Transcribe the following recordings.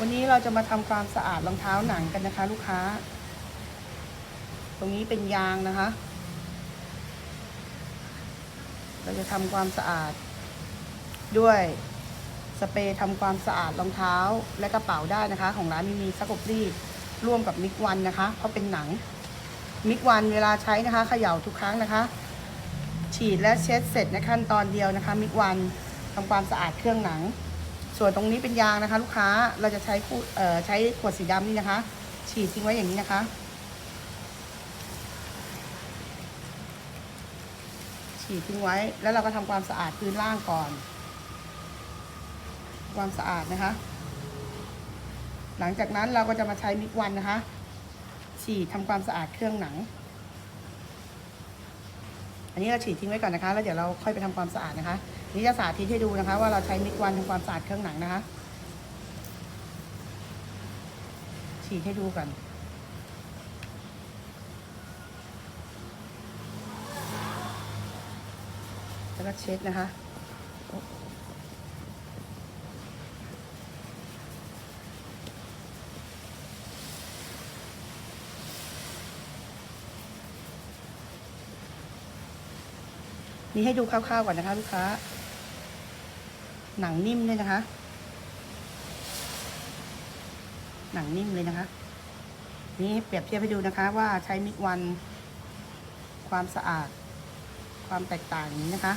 วันนี้เราจะมาทำความสะอาดรองเท้าหนังกันนะคะ ลูกค้า ตรงนี้เป็นยางนะคะ เราจะทำความสะอาด ด้วยสเปรย์ทำความสะอาดรองเท้าและกระเป๋าได้นะคะ ของร้านมีมีซักอบรีดร่วมกับมิกวันนะคะ เพราะเป็นหนัง มิกวันเวลาใช้นะคะเขย่าทุกครั้งนะคะ ฉีดและเช็ดเสร็จในขั้นตอนเดียวนะคะ มิกวันทำความสะอาดเครื่องหนัง ส่วนตรงนี้เป็นยางนะคะ ลูกค้าเราจะใช้ขวดเอ่อใช้ขวดสีดำนี่นะคะ ฉีดทิ้งไว้อย่างนี้นะคะ ฉีดทิ้งไว้แล้วเราก็ทำความสะอาดพื้นล่างก่อน ความสะอาดนะคะ หลังจากนั้นเราก็จะมาใช้มิกวันนะคะ ฉีดทำความสะอาดเครื่องหนัง อันนี้เราฉีดทิ้งไว้ก่อนนะคะแล้วเดี๋ยวเราค่อยไปทำความสะอาดนะคะนนี่จะสาธิตให้ดูนะคะ ว่าเราใช้มิกวันทำความสะอาดเครื่องหนังนะคะ ฉีดให้ดูก่อนแล้วก็เช็ดนะคะ นี่ให้ดูคร่าวๆก่อนนะคะ ลูกค้า หนังนิ่มเลยนะคะ หนังนิ่มเลยนะคะ นี่เปรียบเทียบให้ดูนะคะ ว่าใช้มิกวัน ความสะอาด ความแตกต่างอย่างนี้นะคะ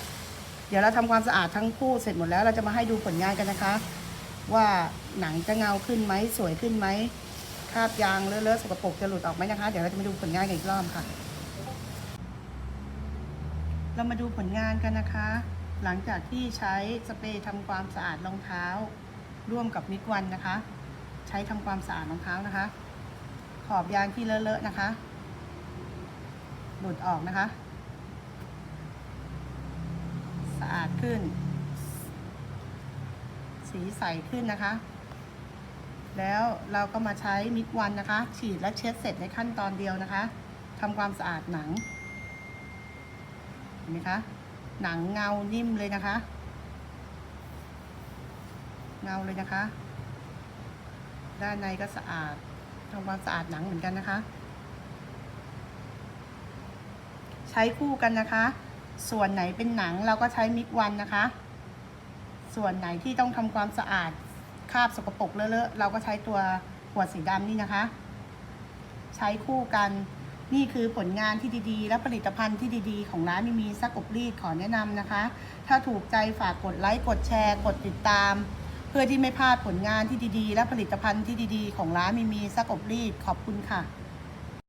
เดี๋ยวเราทำความสะอาดทั้งคู่เสร็จหมดแล้วเราจะมาให้ดูผลงานกันนะคะ ว่าหนังจะเงาขึ้นไหมสวยขึ้นไหมคราบยางเลอะๆสกปรกจะหลุดออกไหมนะคะ เดี๋ยวเราจะมาดูผลงานกันอีกรอบค่ะ เรามาดูผลงานกันนะคะ หลังจากที่ใช้สเปรย์ทำความสะอาดรองเท้า ร่วมกับมิกวันนะคะ ใช้ทำความสะอาดรองเท้านะคะ ขอบยางที่เลอะๆนะคะ หลุดออกนะคะ สะอาดขึ้น สีใสขึ้นนะคะ แล้วเราก็มาใช้มิกวันนะคะ ฉีดและเช็ดเสร็จในขั้นตอนเดียวนะคะทำความสะอาดหนัง เห็นไหมคะ หนังเงานิ่มเลยนะคะ เงาเลยนะคะ ด้านในก็สะอาดทำความสะอาดหนังเหมือนกันนะคะ ใช้คู่กันนะคะ ส่วนไหนเป็นหนังเราก็ใช้มิกวันนะคะ ส่วนไหนที่ต้องทำความสะอาดคราบสกปรกเลอะๆเราก็ใช้ตัวขวดสีดำนี่นะคะ ใช้คู่กัน นี่คือผลงานที่ดีๆ และผลิตภัณฑ์ที่ดีๆ ของร้านมีมีซักอบรีดขอแนะนำนะคะ ถ้าถูกใจฝากกดไลค์ กดแชร์ กดติดตาม เพื่อที่ไม่พลาดผลงานที่ดีๆ และผลิตภัณฑ์ที่ดีๆ ของร้านมีมีซักอบรีดขอบคุณค่ะ